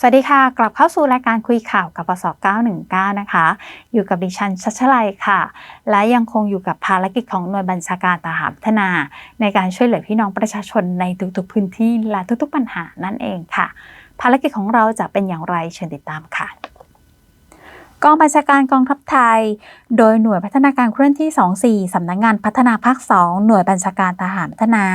สวัสดีค่ะ กลับเข้าสู่รายการคุยข่าวกับปศ919 นะคะ อยู่กับดิฉันชัชลัยค่ะ และยังคงอยู่กับภารกิจของหน่วยบัญชาการทหารพัฒนา ในการช่วยเหลือพี่น้องประชาชนในทุกๆพื้นที่และทุกๆปัญหานั่นเองค่ะ ภารกิจของเราจะเป็นอย่างไรเชิญติดตามค่ะ กองบัญชาการกองทัพไทย โดยหน่วยพัฒนาการเคลื่อนที่ 24 สำนักงงานพัฒนาภาค 2 หน่วยบัญชาการทหารพัฒนา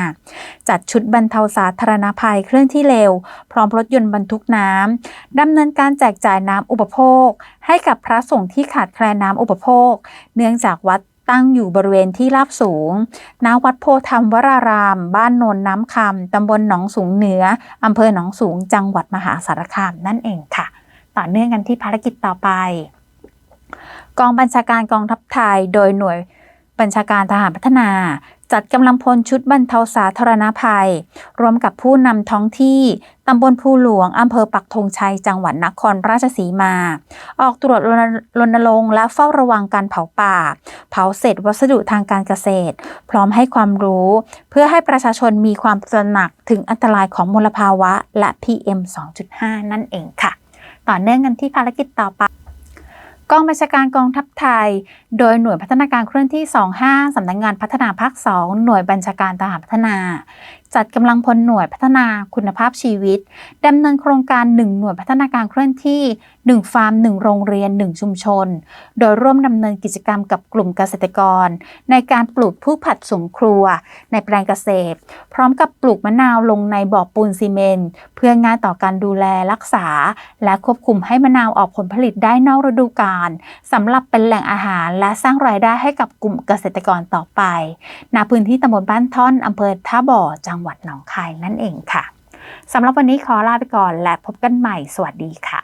จัดชุดบรรเทาสาธารณภัยเคลื่อนที่เร็ว พร้อมรถยนต์บรรทุกน้ำดำเนินการแจกจ่ายน้ำอุปโภค ให้กับพระสงฆ์ที่ขาดแคลนน้ำอุปโภค เนื่องจากวัดตั้งอยู่บริเวณที่ราบสูง ณ วัดโพธรรมวราราม บ้านโนนน้ำคำตำบลหนองสูงเหนืออำเภอหนองสูง จังหวัดมหาสารคามนั่นเองค่ะ ต่อเนื่องกันที่ภารกิจต่อไป กองบัญชาการกองทัพไทย โดยหน่วยบัญชาการทหารพัฒนา จัดกำลังพลชุดบรรเทาสาธารณภัย รวมกับผู้นำท้องที่ตำบลภูหลวงอำเภอปักธงชัย จังหวัดนครราชสีมา ออกตรวจรณรงค์และเฝ้าระวังการเผาป่า เผาเศษวัสดุทางการเกษตร พร้อมให้ความรู้ เพื่อให้ประชาชนมีความตระหนักถึงอันตรายของมลภาวะและ PM 2.5 นั่นเองค่ะ ต่อเนื่องกันที่ภารกิจต่อไปกองบัญชาการกองทัพไทย โดยหน่วยพัฒนาการเคลื่อนที่ 25 สำนักงงานพัฒนาภาค 2 หน่วยบัญชาการทหารพัฒนา จัดกำลังพลหน่วยพัฒนาคุณภาพชีวิตดำเนินโครงการ 1 หน่วยพัฒนาการเคลื่อนที่ 1 ฟาร์ม 1 โรงเรียน 1 ชุมชน โดยร่วมดำเนินกิจกรรมกับกลุ่มเกษตรกร ในการปลูกพืชผักสวนครัว ในแปลงเกษตร พร้อมกับปลูกมะนาวลงในบ่อปูนซีเมนต์เพื่อง่ายต่อการดูแลรักษา และควบคุมให้มะนาวออกผลผลิตได้นอกฤดูกาลสำหรับเป็นแหล่งอาหารและสร้างรายได้ให้กับกลุ่มเกษตรกรต่อไปณพื้นที่ตำบลบ้านท่อนอำเภอท่าบ่อจังจังหวัดหนองคายนั่นเองค่ะสำหรับวันนี้ขอลาไปก่อนและพบกันใหม่ สวัสดีค่ะ